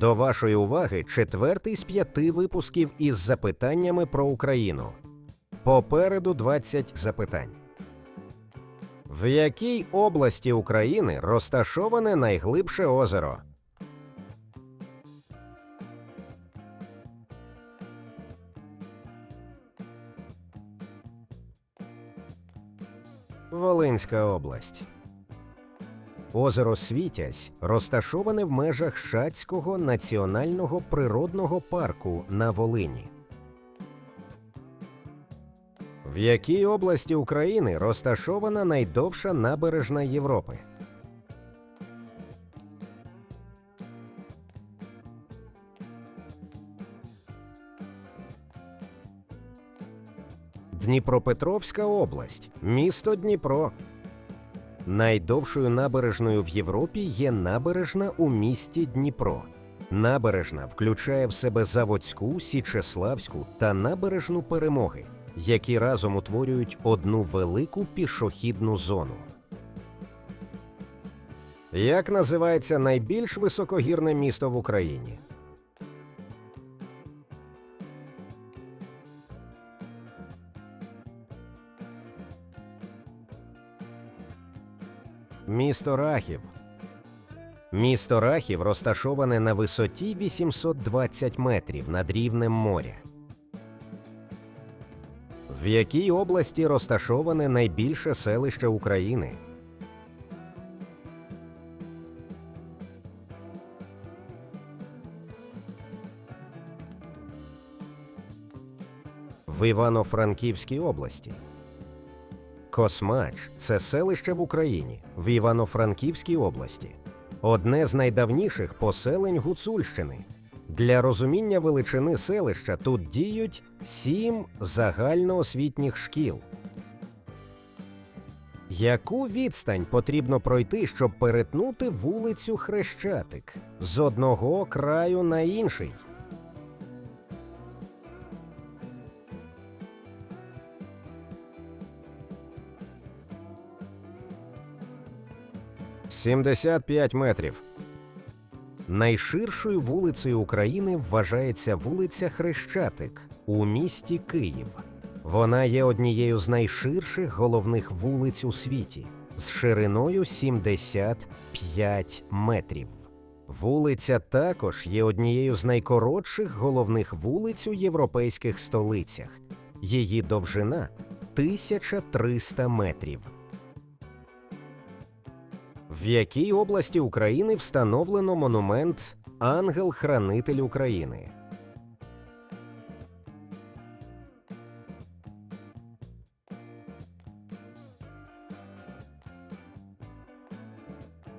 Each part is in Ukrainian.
До вашої уваги четвертий з п'яти випусків із запитаннями про Україну. Попереду 20 запитань. В якій області України розташоване найглибше озеро? Волинська область. Озеро Світязь розташоване в межах Шацького національного природного парку на Волині. В якій області України розташована найдовша набережна Європи? Дніпропетровська область, місто Дніпро. Найдовшою набережною в Європі є набережна у місті Дніпро. Набережна включає в себе Заводську, Січеславську та набережну Перемоги, які разом утворюють одну велику пішохідну зону. Як називається найбільш високогірне місто в Україні? Місто Рахів. Місто Рахів розташоване на висоті 820 метрів над рівнем моря. В якій області розташоване найбільше селище України? В Івано-Франківській області. Космач це селище в Україні в Івано-Франківській області, одне з найдавніших поселень Гуцульщини. Для розуміння величини селища тут діють сім загальноосвітніх шкіл. Яку відстань потрібно пройти, щоб перетнути вулицю Хрещатик з одного краю на інший? Сімдесят п'ять метрів. Найширшою вулицею України вважається вулиця Хрещатик у місті Київ. Вона є однією з найширших головних вулиць у світі з шириною 75 метрів. Вулиця також є однією з найкоротших головних вулиць у європейських столицях. Її довжина 1300 метрів. В якій області України встановлено монумент Ангел-Хранитель України?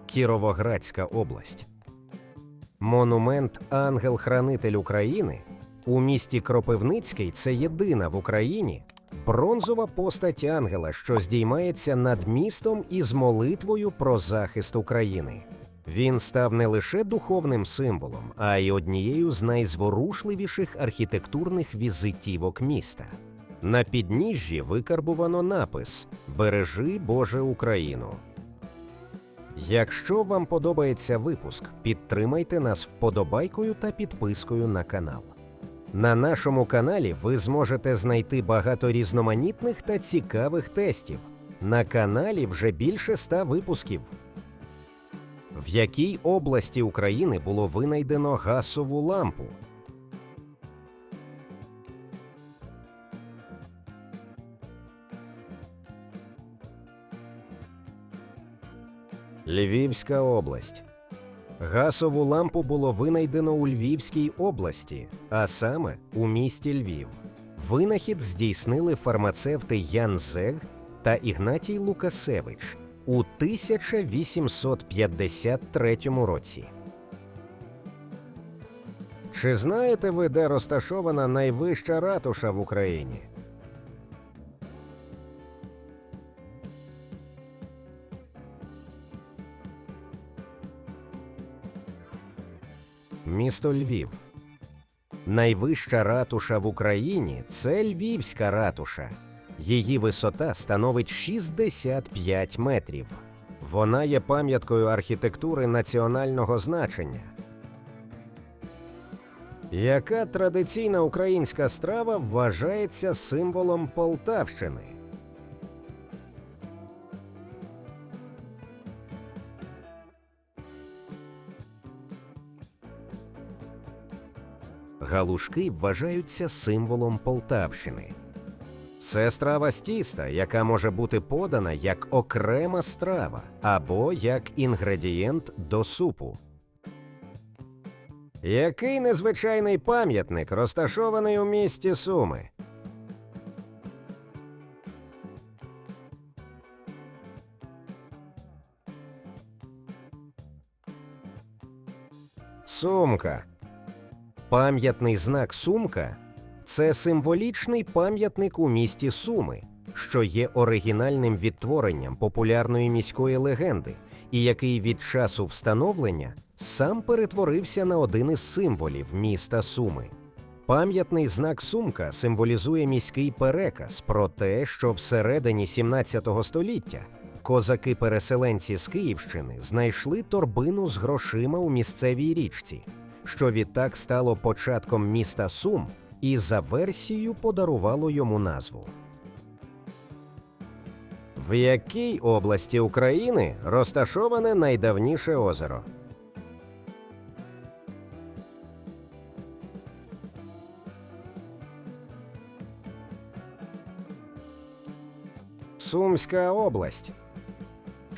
Кіровоградська область. Монумент Ангел-Хранитель України у місті Кропивницький це єдина в Україні бронзова постать ангела, що здіймається над містом із молитвою про захист України. Він став не лише духовним символом, а й однією з найзворушливіших архітектурних візитівок міста. На підніжжі викарбувано напис Бережи Боже Україну. Якщо вам подобається випуск, підтримайте нас вподобайкою та підпискою на канал. На нашому каналі ви зможете знайти багато різноманітних та цікавих тестів. На каналі вже більше ста випусків. В якій області України було винайдено газову лампу? Львівська область. Газову лампу було винайдено у Львівській області, а саме у місті Львів. Винахід здійснили фармацевти Ян Зег та Ігнатій Лукасевич у 1853 році. Чи знаєте ви, де розташована найвища ратуша в Україні? Місто Львів. Найвища ратуша в Україні це Львівська ратуша. Її висота становить 65 метрів. Вона є пам'яткою архітектури національного значення. Яка традиційна українська страва вважається символом Полтавщини? Галушки вважаються символом Полтавщини. Це страва з тіста, яка може бути подана як окрема страва або як інгредієнт до супу. Який незвичайний пам'ятник розташований у місті Суми? Сумка. Пам'ятний знак Сумка це символічний пам'ятник у місті Суми, що є оригінальним відтворенням популярної міської легенди, і який від часу встановлення сам перетворився на один із символів міста Суми. Пам'ятний знак Сумка символізує міський переказ про те, що всередині 17 століття козаки-переселенці з Київщини знайшли торбину з грошима у місцевій річці, що відтак стало початком міста Сум і за версією подарувало йому назву. В якій області України розташоване найдавніше озеро? Сумська область.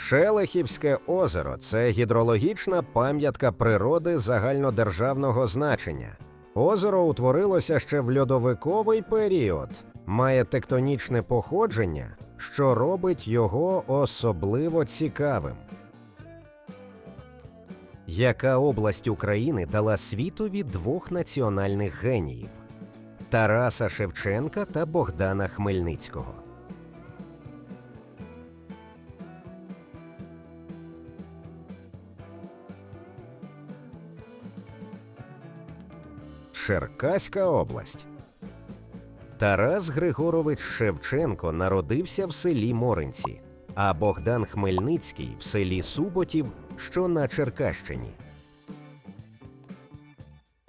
Шелехівське озеро це гідрологічна пам'ятка природи загальнодержавного значення. Озеро утворилося ще в льодовиковий період, має тектонічне походження, що робить його особливо цікавим. Яка область України дала світові двох національних геніїв Тараса Шевченка та Богдана Хмельницького? Черкаська область. Тарас Григорович Шевченко народився в селі Моринці, а Богдан Хмельницький в селі Суботів, що на Черкащині.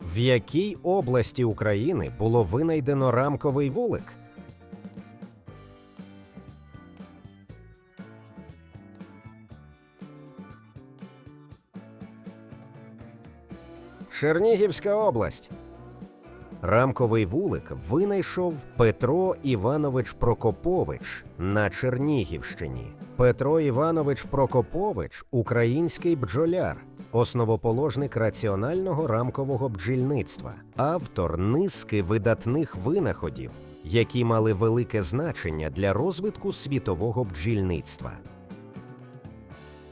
В якій області України було винайдено рамковий вулик? Чернігівська область. Рамковий вулик винайшов Петро Іванович Прокопович на Чернігівщині. Петро Іванович Прокопович український бджоляр, основоположник раціонального рамкового бджільництва, автор низки видатних винаходів, які мали велике значення для розвитку світового бджільництва.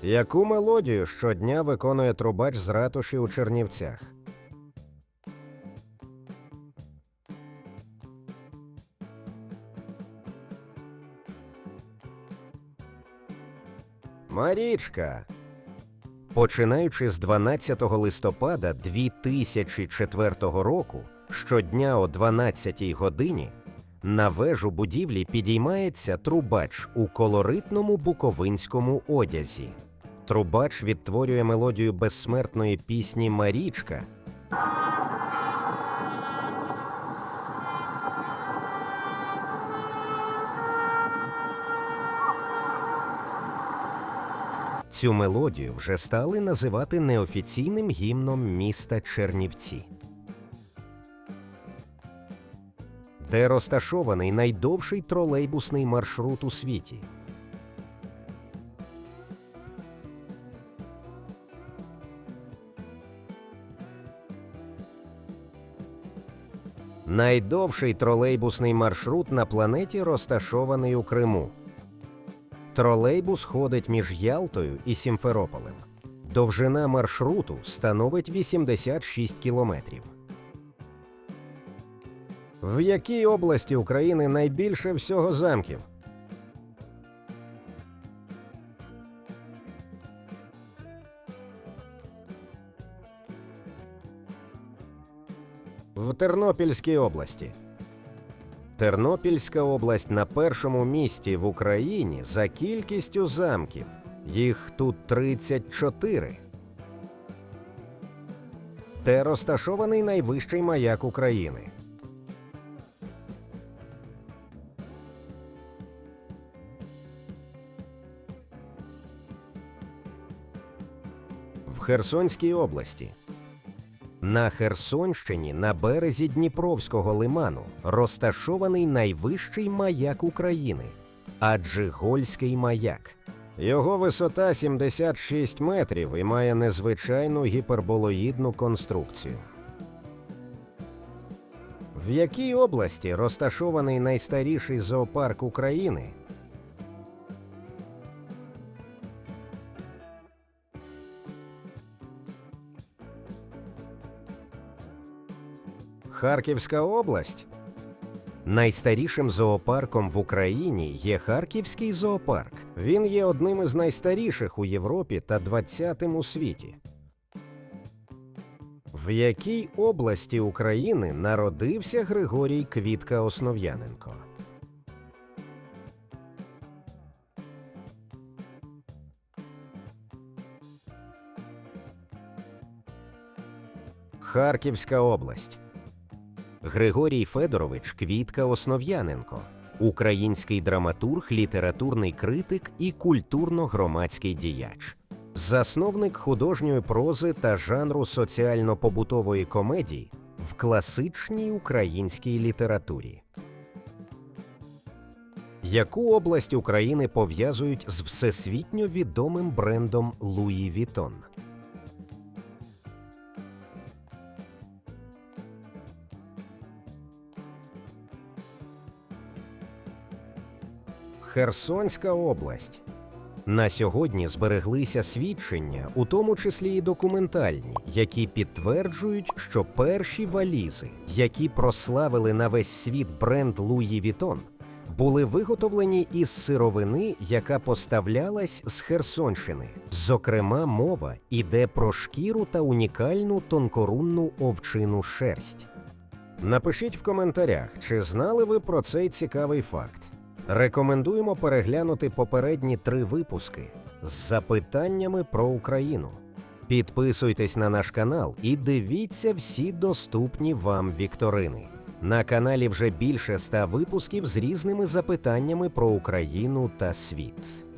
Яку мелодію щодня виконує трубач з ратуші у Чернівцях? Марічка. Починаючи з 12 листопада 2004 року, щодня о 12 годині на вежу будівлі підіймається трубач у колоритному буковинському одязі. Трубач відтворює мелодію безсмертної пісні Марічка. Цю мелодію вже стали називати неофіційним гімном міста Чернівці. Де розташований найдовший тролейбусний маршрут у світі. Найдовший тролейбусний маршрут на планеті розташований у Криму. Тролейбус ходить між Ялтою і Сімферополем. Довжина маршруту становить 86 кілометрів. В якій області України найбільше всього замків? В Тернопільській області. Тернопільська область на першому місці в Україні за кількістю замків. Їх тут 34. де розташований найвищий маяк України. В Херсонській області. На Херсонщині на березі Дніпровського лиману розташований найвищий маяк України Аджигольський маяк. Його висота 76 метрів і має незвичайну гіперболоїдну конструкцію. В якій області розташований найстаріший зоопарк України? Харківська область. Найстарішим зоопарком в Україні є Харківський зоопарк. Він є одним із найстаріших у Європі та 20-тим у світі. В якій області України народився Григорій Квітка Основ'яненко? Харківська область. Григорій Федорович Квітка Основ'яненко, український драматург, літературний критик і культурно-громадський діяч, засновник художньої прози та жанру соціально-побутової комедії в класичній українській літературі. Яку область України пов'язують з всесвітньо відомим брендом Луї Вітон? Херсонська область. На сьогодні збереглися свідчення, у тому числі і документальні, які підтверджують, що перші валізи, які прославили на весь світ бренд Луї Вітон, були виготовлені із сировини, яка поставлялась з Херсонщини. Зокрема, мова іде про шкіру та унікальну тонкорунну овчину шерсть. Напишіть в коментарях, чи знали ви про цей цікавий факт. Рекомендуємо переглянути попередні три випуски з запитаннями про Україну. Підписуйтесь на наш канал і дивіться всі доступні вам вікторини. На каналі вже більше ста випусків з різними запитаннями про Україну та світ.